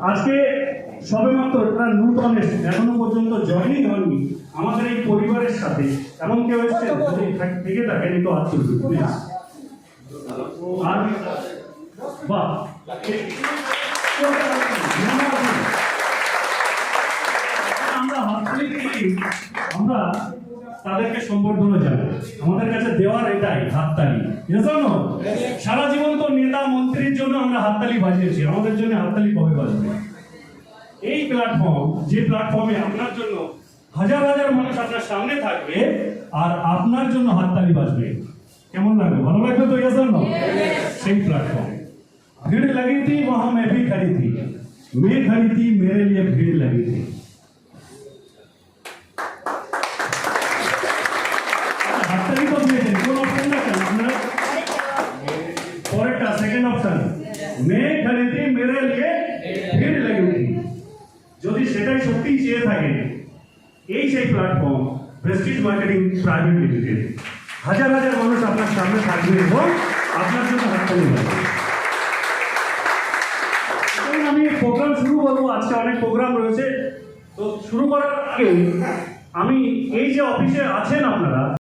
আজকে সবেমাত্র একটা নূতন এসেছে এখনও পর্যন্ত জয়েনই হননি আমাদের এই পরিবারের সাথে। এমন কেউ এসছে যদি থাক- থেকে থাকেন একটু তুলবে আর বাহ। আমরা আমরা তাদেরকে সম্বর্ধনা জানাই। আমাদের কাছে দেওয়ার এটাই, হাততালি। জানো সারা জীবন তো নেতা, মন্ত্রীর জন্য আমরা হাততালি বাজিয়েছি। আমাদের জন্য হাততালি কবে বাজবে? এই প্ল্যাটফর্ম যে প্ল্যাটফর্মে আপনার জন্য হাজার হাজার মানুষ আপনার সামনে থাকবে আর আপনার জন্য হাততালি বাজবে। কেমন লাগবে ভালো লাগবে তো ইয়াস না সেই প্ল্যাটফর্ম ভিড় लगी थी वहां मैं भी खड़ी थी मैं खड़ी थी সেকেন্ড অপশন মেয়ে খালিদি মেরে লিয়ে ভিড় লেগে উঠি যদি সেটাই সত্যি চেয়ে থাকে এই সেই platform prestige marketing private limited হাজার হাজার মানুষ আপনার সামনে থাকবে এবং আপনার জন্য হাততালি হবে আমি প্রোগ্রাম শুরু করব, আজকে অনেক প্রোগ্রাম রয়েছে। তো শুরু করার আগে আমি এই যে অফিসে আছেন আপনারা